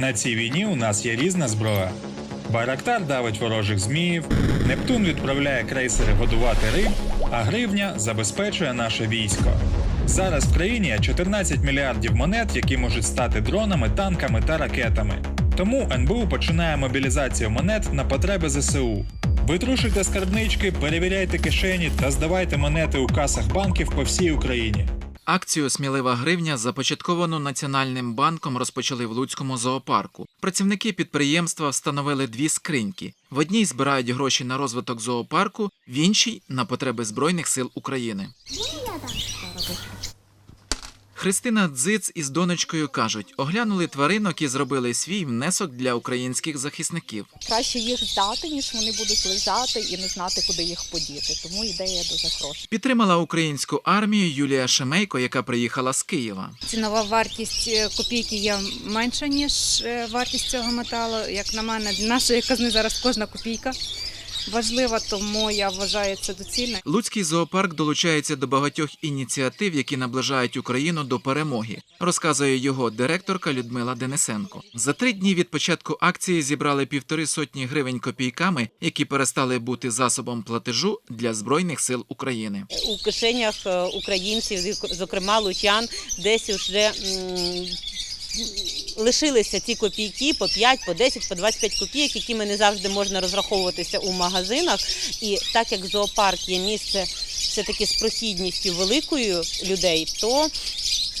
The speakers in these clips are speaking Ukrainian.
На цій війні у нас є різна зброя. Байрактар давить ворожих зміїв, Нептун відправляє крейсери годувати риб, а гривня забезпечує наше військо. Зараз в країні 14 мільярдів монет, які можуть стати дронами, танками та ракетами. Тому НБУ починає мобілізацію монет на потреби ЗСУ. Витрушуйте скарбнички, перевіряйте кишені та здавайте монети у касах банків по всій Україні. Акцію Смілива гривня започатковану Національним банком розпочали в Луцькому зоопарку. Працівники підприємства встановили дві скриньки. В одній збирають гроші на розвиток зоопарку, в іншій на потреби Збройних сил України. Христина Дзиц із донечкою кажуть, оглянули тваринок і зробили свій внесок для українських захисників. краще їх здати, ніж вони будуть лежати і не знати, куди їх подіти. Тому ідея дуже хороша. Підтримала українську армію Юлія Шемейко, яка приїхала з Києва. Цінова вартість е, копійки є менша, ніж е, вартість цього металу. Як на мене, нашої казни зараз кожна копійка важлива, тому я вважаю це доцільно. Луцький зоопарк долучається до багатьох ініціатив, які наближають Україну до перемоги, розказує його директорка Людмила Денисенко. За три дні від початку акції зібрали півтори сотні гривень копійками, які перестали бути засобом платежу для збройних сил України. у кишенях е, українців, зокрема лучан, десь вже лишилися ці копійки по 5, по 10, по 25 копійок, якими не завжди можна розраховуватися у магазинах. І так як зоопарк є місце все-таки з прохідністю великою людей, то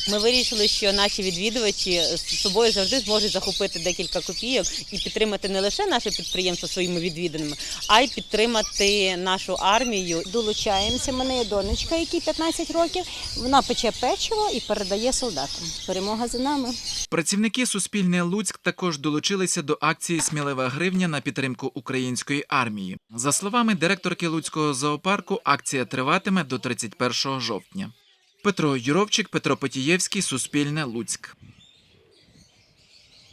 ми вирішили, що наші відвідувачі з собою завжди зможуть захопити декілька копійок і підтримати не лише наше підприємство своїми відвідинами, а й підтримати нашу армію Долучаємося. У мене є донечка, якій 15 років. Вона пече печиво і передає солдатам. Перемога за нами. Працівники Суспільне Луцьк також долучилися до акції Смілива гривня на підтримку української армії. За словами директорки Луцького зоопарку, акція триватиме до 31 жовтня. Петро Юровчик, Петро Потієвський, Суспільне Луцьк.